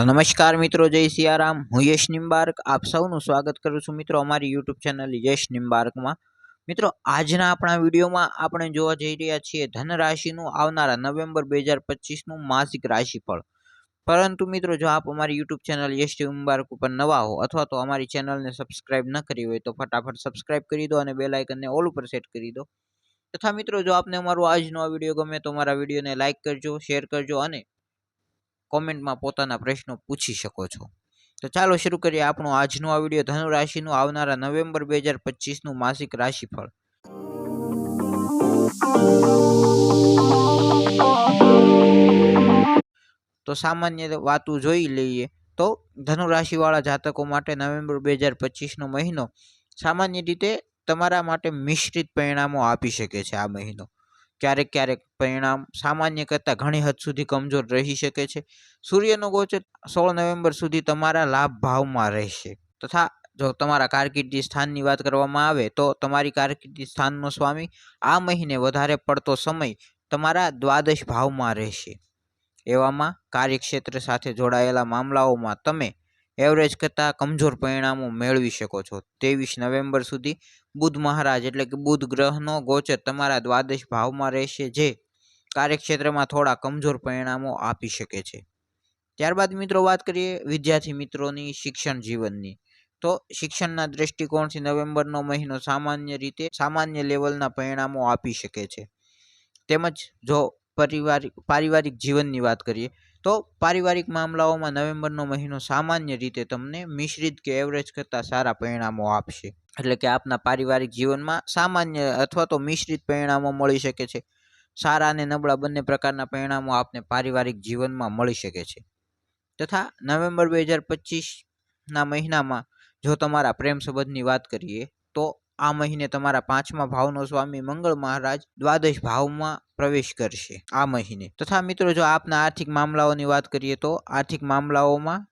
તો નમસ્કાર મિત્રો, જય સિયારામ. હું યશ નિમ્બાર્ક આપ સૌનું સ્વાગત કરું છું મિત્રો અમારી યુટ્યુબ ચેનલ યશ નિમ્બાર્કમાં મિત્રો, આજના આપણા વિડીયોમાં આપણે જોવા જઈ રહ્યા છીએ ધન રાશિનું આવનારા નવેમ્બર બે હજાર પચીસનું માસિક રાશિફળ. પરંતુ મિત્રો, જો આપ અમારી યુટ્યુબ ચેનલ યશ નિમ્બાર્ક ઉપર નવા હો અથવા તો અમારી ચેનલને સબસ્ક્રાઇબ ન કરી હોય તો ફટાફટ સબસ્ક્રાઇબ કરી દો અને બેલ આઇકનને ઓલ ઉપર સેટ કરી દો. તથા મિત્રો, જો આપને અમારો આજનો આ વીડિયો ગમે તો અમારા વિડીયોને લાઇક કરજો શેર કરજો અને કોમેન્ટમાં પોતાના પ્રશ્નો પૂછી શકો છો. તો ચાલો શરૂ કરીએ આપણો આજનો આ વીડિયો. ધનુ રાશિનું આવનારા નવેમ્બર બે હજાર પચીસનું માસિક રાશિફળ. તો સામાન્ય વાતું જોઈ લઈએ. તો ધનુ રાશિવાળા જાતકો માટે નવેમ્બર બે હજાર પચીસનો મહિનો સામાન્ય રીતે તમારા માટે મિશ્રિત પરિણામો આપી શકે છે આ મહિનો. ક્યારેક ક્યારેક પરિણામ સામાન્ય કરતાં ઘણી હદ સુધી કમજોર રહી શકે છે. સૂર્યનો ગોચર સોળ નવેમ્બર સુધી તમારા લાભ ભાવમાં રહેશે. તથા જો તમારા કારકિર્દી સ્થાનની વાત કરવામાં આવે તો તમારી કારકિર્દી સ્થાનનો સ્વામી આ મહિને વધારે પડતો સમય તમારા દ્વાદશ ભાવમાં રહેશે. એવામાં કાર્યક્ષેત્ર સાથે જોડાયેલા મામલાઓમાં તમે એવરેજ કરતાં કમજોર પરિણામો મેળવી શકો છો. ત્રેવીસ નવેમ્બર સુધી બુધ મહારાજ એટલે કે બુધ ગ્રહનો ગોચર તમારા દ્વાદશ ભાવમાં રહેશે જે કાર્યક્ષેત્રમાં થોડા કમજોર પરિણામો આપી શકે છે. ત્યારબાદ મિત્રો વાત કરીએ વિદ્યાર્થી મિત્રોની શિક્ષણ જીવનની. તો શિક્ષણના દ્રષ્ટિકોણથી નવેમ્બરનો મહિનો સામાન્ય રીતે સામાન્ય લેવલના પરિણામો આપી શકે છે. તેમજ જો પરિવારિક પારિવારિક જીવનની વાત કરીએ તો પારિવારિક મામલાઓમાં નવેમ્બરનો મહિનો સામાન્ય રીતે તમને મિશ્રિત કે એવરેજ કરતાં સારા પરિણામો આપશે. એટલે કે આપના પારિવારિક જીવનમાં સામાન્ય અથવા તો મિશ્રિત પરિણામો મળી શકે છે. સારા અને નબળા બંને પ્રકારના પરિણામો આપને પારિવારિક જીવનમાં મળી શકે છે. તથા નવેમ્બર બે હજાર પચીસના મહિનામાં જો તમારા પ્રેમ સંબંધની વાત કરીએ તો આ મહિને તમારા પાંચમા ભાવનો સ્વામી મંગળ મહારાજ દ્વાદશ ભાવમાં પ્રવેશ કરશે આ મહિને. તથા મિત્રો, જો આપના આર્થિક મામલાઓની વાત કરીએ તો આર્થિક મામલાઓમાં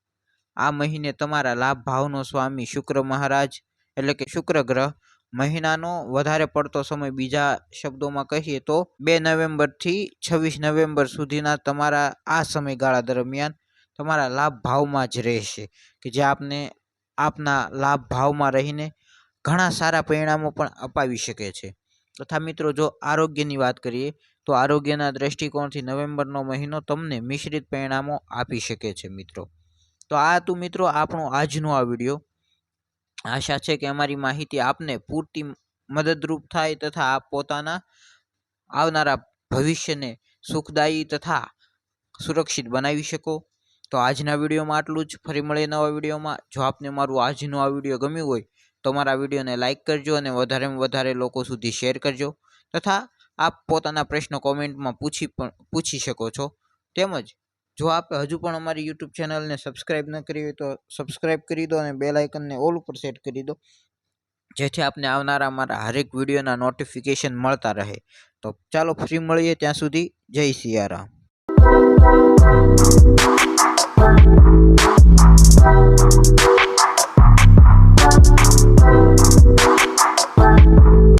આ મહિને તમારા લાભ ભાવનો સ્વામી શુક્ર મહારાજ એટલે કે શુક્ર ગ્રહ મહિનાનો વધારે પડતો સમય બીજા શબ્દોમાં કહીએ તો બે નવેમ્બરથી છવ્વીસ નવેમ્બર સુધીના તમારા આ સમયગાળા દરમિયાન તમારા લાભ ભાવમાં જ રહેશે. કે જે આપને આપના લાભ ભાવમાં રહીને ઘણા સારા પરિણામો પણ અપાવી શકે છે. તથા મિત્રો, જો આરોગ્યની વાત કરીએ, તો આરોગ્યના દ્રષ્ટિકોણથી નવેમ્બરનો મહિનો તમને મિશ્રિત પરિણામો આપી શકે છે મિત્રો. તો આ હતું મિત્રો આપણો આજનો આ વીડિયો. આશા છે કે અમારી માહિતી આપને પૂરતી મદદરૂપ થાય તથા આપ પોતાના આવનારા ભવિષ્યને સુખદાયી તથા સુરક્ષિત બનાવી શકો. તો આજના વિડીયોમાં આટલું જ. ફરી મળે નવા વિડીયોમાં. જો આપને મારું આજનો આ વીડિયો ગમ્યું હોય તો મારા વિડીયોને લાઇક કરજો અને વધારેમાં વધારે લોકો સુધી શેર કરજો તથા આપ પોતાના પ્રશ્નો કોમેન્ટમાં પૂછી પણ, પૂછી શકો છો. તેમજ, જો આપ હજુ પણ અમારી યુટ્યુબ ચેનલને સબસ્ક્રાઇબ ન કરી હોય તો સબસ્ક્રાઇબ કરી દો અને બેલ આઇકનને ઓલ ઉપર સેટ કરી દો. જેથી આપને આવનારા અમારા હરેક વિડીયોના નોટિફિકેશન મળતા રહે. તો ચાલો ફ્રી મળીએ ત્યાં સુધી. જય સિયારામ.